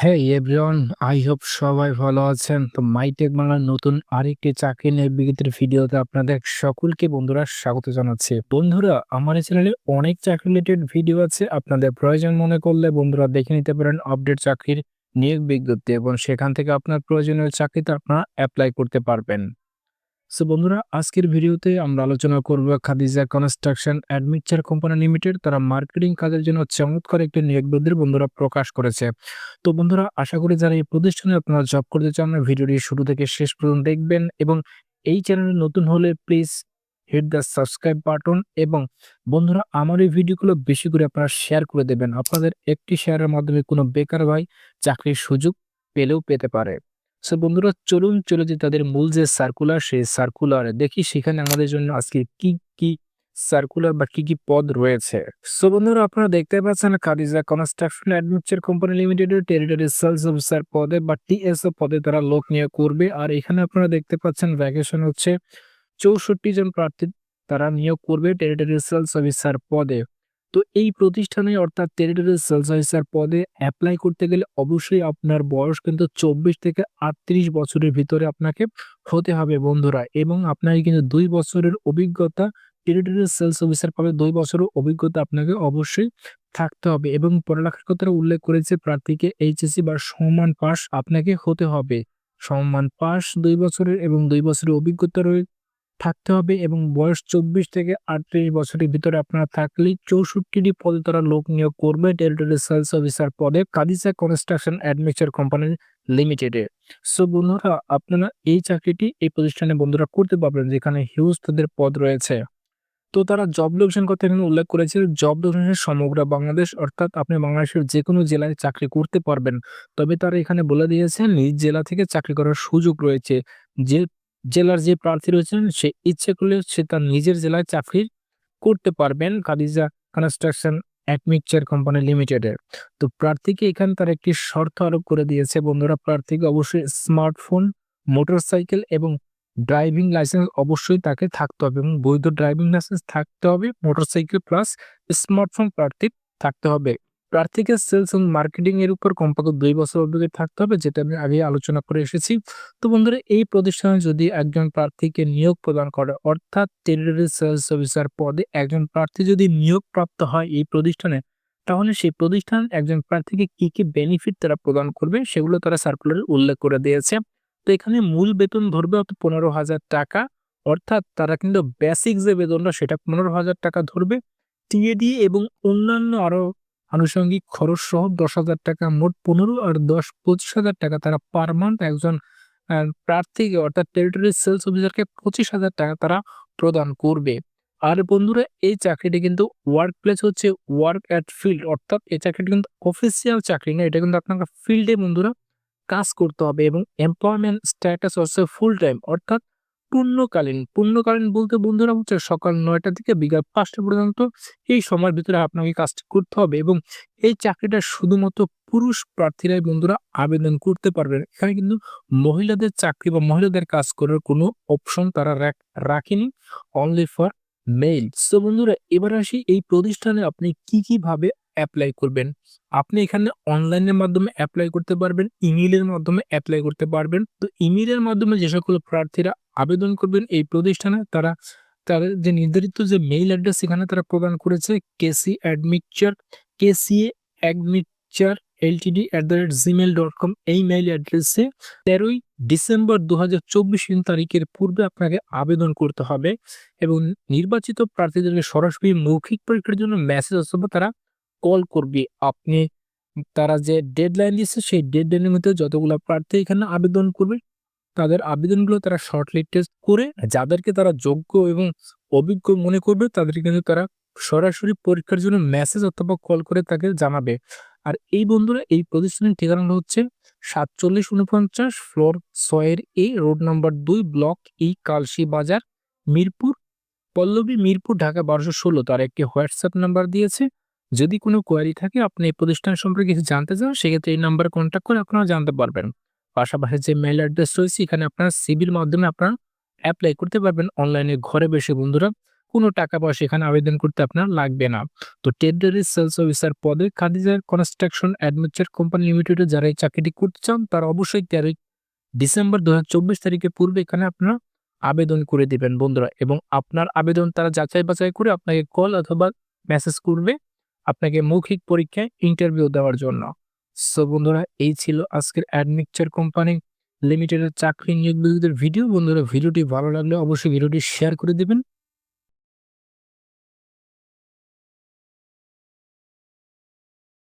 হ্যাঁ everyone I hope সবাই ভালো আছেন। তো মাইটেক বাংলার নতুন আরেকটি চাকরি নিয়ে বিগতের ভিডিওতে আপনাদের সকলকে বন্ধুরা স্বাগত জানাচ্ছি। বন্ধুরা, আমার এই চ্যানেলে অনেক চাকরি রিলেটেড ভিডিও আছে। আপনাদের প্রয়োজন মনে করলে বন্ধুরা দেখে নিতে পারেন আপডেট চাকরির নিয়োগ বিজ্ঞপ্তি এবং সেখান থেকে আপনার প্রয়োজনীয় চাকরিতে আপনারা অ্যাপ্লাই করতে পারবেন। সো বন্ধুরা, আজকের ভিডিওতে আমরা আলোচনা করব Khadija construction admixture company limited তারা মার্কেটিং কাজের জন্য চমৎকার একটি নিয়োগ বন্ধুরা প্রকাশ করেছে। তো, বন্ধুরা, আশা করি যারা এই প্রতিষ্ঠানে আপনারা জব করতে চান, ভিডিওটি শুরু থেকে শেষ পর্যন্ত দেখবেন এবং এই চ্যানেলে নতুন হলে please hit the subscribe button এবং বন্ধুরা, আমার এই ভিডিওগুলো বেশি করে আপনারা শেয়ার করে দেবেন। আপনাদের একটি শেয়ারের মাধ্যমে কোনো বেকার ভাই চাকরির সুযোগ পেলেও পেতে পারে। সো বন্ধুরা, চলুন চলে যে তাদের মূল যে সার্কুলার সেই সার্কুলার দেখি সেখানে আমাদের জন্য আজকে কি কি সার্কুলার বা কি কি পদ রয়েছে। সো বন্ধুরা, আপনারা দেখতে পাচ্ছেন কারিজা কনস্ট্রাকশন অ্যাডভেঞ্চার কোম্পানি লিমিটেডের টেরিটরি সেলস অফিসার পদে বা টিএসও পদে তারা লোক নিয়ে করবে। আর এখানে আপনারা দেখতে পাচ্ছেন ভ্যাকেশন হচ্ছে চৌষট্টি জন প্রার্থী তারা নিয়োগ করবে টেরিটরি সেলস অফিসার পদে। তো এই প্রতিষ্ঠানে অর্থাৎ টেরিটরি সেলস অফিসার পদে অ্যাপ্লাই করতে গেলে অবশ্যই আপনার বয়স কিন্তু চব্বিশ থেকে আটত্রিশ বছরের ভিতরে আপনাকে হতে হবে বন্ধুরা। এবং আপনার কিন্তু দুই বছরের অভিজ্ঞতা, টেরিটরি সেলস অফিসার পাবে দুই বছরের অভিজ্ঞতা আপনাকে অবশ্যই থাকতে হবে। এবং পড়ালেখার কথা উল্লেখ করেছে প্রার্থীকে এইচএসসি বা সমান পাস আপনাকে হতে হবে। সম্মান পাস দুই বছরের এবং দুই বছরের অভিজ্ঞতা রয়ে থাকতে হবে এবং বয়স চব্বিশ থেকে আটত্রিশ বছরের ভিতরে আপনারা থাকলেই চৌষট্টিটি পদে তারা লোক নিয়োগ করবে টেরিটরি সেলস অফিসার পদে কাদিসা কনস্ট্রাকশন অ্যাডমিচার কোম্পানি লিমিটেডে। সো বন্ধুরা, আপনারা এই চাকরিটি এই প্রতিষ্ঠানে বন্ধুরা করতে পারবেন যেখানে হিউজ তাদের পদ রয়েছে। তো তারা জব লোকেশন কথা এখানে উল্লেখ করেছে জব লোকেশন সমগ্র বাংলাদেশ অর্থাৎ আপনি বাংলাদেশের যে কোনো জেলায় চাকরি করতে পারবেন। তবে তারা এখানে বলে দিয়েছে, নিজ জেলা থেকে চাকরি করার সুযোগ রয়েছে, যে জেলার যে প্রার্থী রয়েছেন, সে ইচ্ছে করলে সে তার নিজের জেলায় চাকরি করতে পারবেন কাদিজা কনস্ট্রাকশন অ্যাডমিকচার কোম্পানি লিমিটেডের তো প্রার্থীকে এখানে তার একটি শর্ত আরোপ করে দিয়েছে। বন্ধুরা, প্রার্থীকে অবশ্যই স্মার্টফোন, মোটরসাইকেল এবং ড্রাইভিং লাইসেন্স অবশ্যই তাকে থাকতে হবে এবং বৈধ ড্রাইভিং লাইসেন্স থাকতে হবে। মোটরসাইকেল প্লাস স্মার্টফোন প্রার্থী থাকতে হবে। প্রার্থীকে সেলস এবং মার্কেটিং এর উপর কমপক্ষে দুই বছর অভিজ্ঞতা থাকতে হবে, যেটা আমি আগে আলোচনা করে এসেছি। তো বন্ধুরা, এই প্রতিষ্ঠানে যদি একজন প্রার্থীকে নিয়োগ প্রদান করে, অর্থাৎ টেরিটরি সেলস অফিসার পদে একজন প্রার্থী যদি নিয়োগ প্রাপ্ত হয় এই প্রতিষ্ঠানে, তাহলে সেই প্রতিষ্ঠান একজন প্রার্থীকে কি কি বেনিফিট তারা প্রদান করবে সেগুলো তারা সার্কুলারে উল্লেখ করে দিয়েছে। তো এখানে মূল বেতন ধরবে অত পনেরো হাজার টাকা, অর্থাৎ তারা কিন্তু বেসিক যে বেতনটা সেটা পনেরো হাজার টাকা ধরবে। টিএডি এবং অন্যান্য আরও আনুষঙ্গিক খরচ সহ দশ হাজার টাকা, মোট পনেরো আর দশ পঁচিশ হাজার টাকা। তারা পার মান্থ একজন প্রার্থীকে অর্থাৎ টেরিটরি সেলস অফিসারকে পঁচিশ হাজার টাকা তারা প্রদান করবে। আর বন্ধুরা, এই চাকরিটি কিন্তু ওয়ার্ক প্লেস হচ্ছে ওয়ার্ক অ্যাট ফিল্ড অর্থাৎ এই চাকরিটি কিন্তু অফিসিয়াল চাকরি না, এটা কিন্তু আপনাকে ফিল্ডে বন্ধুরা কাজ করতে হবে এবং এমপ্লয়মেন্ট স্ট্যাটাস হচ্ছে ফুল টাইম অর্থাৎ পূর্ণকালীন পূর্ণকালীন বলতে বন্ধুরা হচ্ছে সকাল নয়টা থেকে বিকাল পাঁচটা পর্যন্ত এই সময়ের ভিতরে আপনাকে কাজটি করতে হবে এবং এই চাকরিটা শুধুমাত্র পুরুষ প্রার্থীরাই বন্ধুরা আবেদন করতে পারবেন। এখানে কিন্তু মহিলাদের চাকরি বা মহিলাদের কাজ করার কোনো অপশন তারা রাখেনি অনলি ফর মেইল সো বন্ধুরা, এবার আসি এই প্রতিষ্ঠানে আপনি কি কীভাবে অ্যাপ্লাই করবেন। আপনি এখানে অনলাইনের মাধ্যমে অ্যাপ্লাই করতে পারবেন ইমেইলের মাধ্যমে অ্যাপ্লাই করতে পারবেন। তো ইমেইলের মাধ্যমে যে সকল প্রার্থীরা আবেদন করবেন এই প্রতিষ্ঠানে, তারা তাদের যে নির্ধারিত যে মেইল অ্যাড্রেস সেখানে তারা প্রদান করেছে KC admixture KCA admixture LTD at the rate gmail dot com এই মেইল অ্যাড্রেসে তেরোই ডিসেম্বর দু হাজার চব্বিশ তারিখের পূর্বে আপনাকে আবেদন করতে হবে এবং নির্বাচিত প্রার্থীদেরকে সরাসরি মৌখিক পরীক্ষার জন্য মেসেজ অথবা তারা কল করবে। আপনি তারা যে ডেডলাইন দিচ্ছে সেই ডেডলাইনের মধ্যে যতগুলো প্রার্থী এখানে আবেদন করবে, তাদের আবেদনগুলো তারা শর্ট লিস্ট করে, যাদেরকে তারা যোগ্য এবং অভিজ্ঞ মনে করবে তাদের কিন্তু তারা সরাসরি পরীক্ষার জন্য মেসেজ অথবা কল করে তাকে জানাবে। আর এই বন্ধুরা, এই প্রতিষ্ঠানের ঠিকানাটা হচ্ছে সাতচল্লিশ উনপঞ্চাশ ফ্লোর ছয়ের এ, রোড নাম্বার দুই, ব্লক ই কালসি বাজার, মিরপুর, পল্লবী মিরপুর, ঢাকা বারোশো ষোলো। তার একটি হোয়াটসঅ্যাপ নাম্বার দিয়েছে। যদি কোনো কোয়ারি থাকে, আপনি এই প্রতিষ্ঠান সম্পর্কে কিছু জানতে চান, সেক্ষেত্রে এই নাম্বারে কন্ট্যাক্ট করে আপনারা জানতে পারবেন। পাশাপাশি যে মেইল অ্যাড্রেস রয়েছে, এখানে আপনারা সিবির মাধ্যমে আপনারা অ্যাপ্লাই করতে পারবেন। অনলাইনে ঘরে বসে বন্ধুরা, কোনো টাকা পয়সা এখানে আবেদন করতে আপনার লাগবে না। তো টেন্ডারি সেলস অফিসার পদে খাদিজার কনস্ট্রাকশন অ্যাডভেঞ্চার কোম্পানি লিমিটেডে যারা এই চাকরিটি করতে চান, তারা অবশ্যই তেরোই ডিসেম্বর দু তারিখের পূর্বে এখানে আপনারা আবেদন করে দিবেন বন্ধুরা। এবং আপনার আবেদন তারা যাচাই বাছাই করে আপনাকে কল অথবা মেসেজ করবে। আপনাকে মৌখিক পরীক্ষায় ইন্টারভিউ দেওয়ার জন্য। সো বন্ধুরা, এই ছিল আজকের অ্যাডমিকচার কোম্পানি লিমিটেডের চাকরি নিয়োগ বিরোধীদের ভিডিও বন্ধুরা ভিডিওটি ভালো লাগলে অবশ্যই ভিডিওটি শেয়ার করে দিবেন।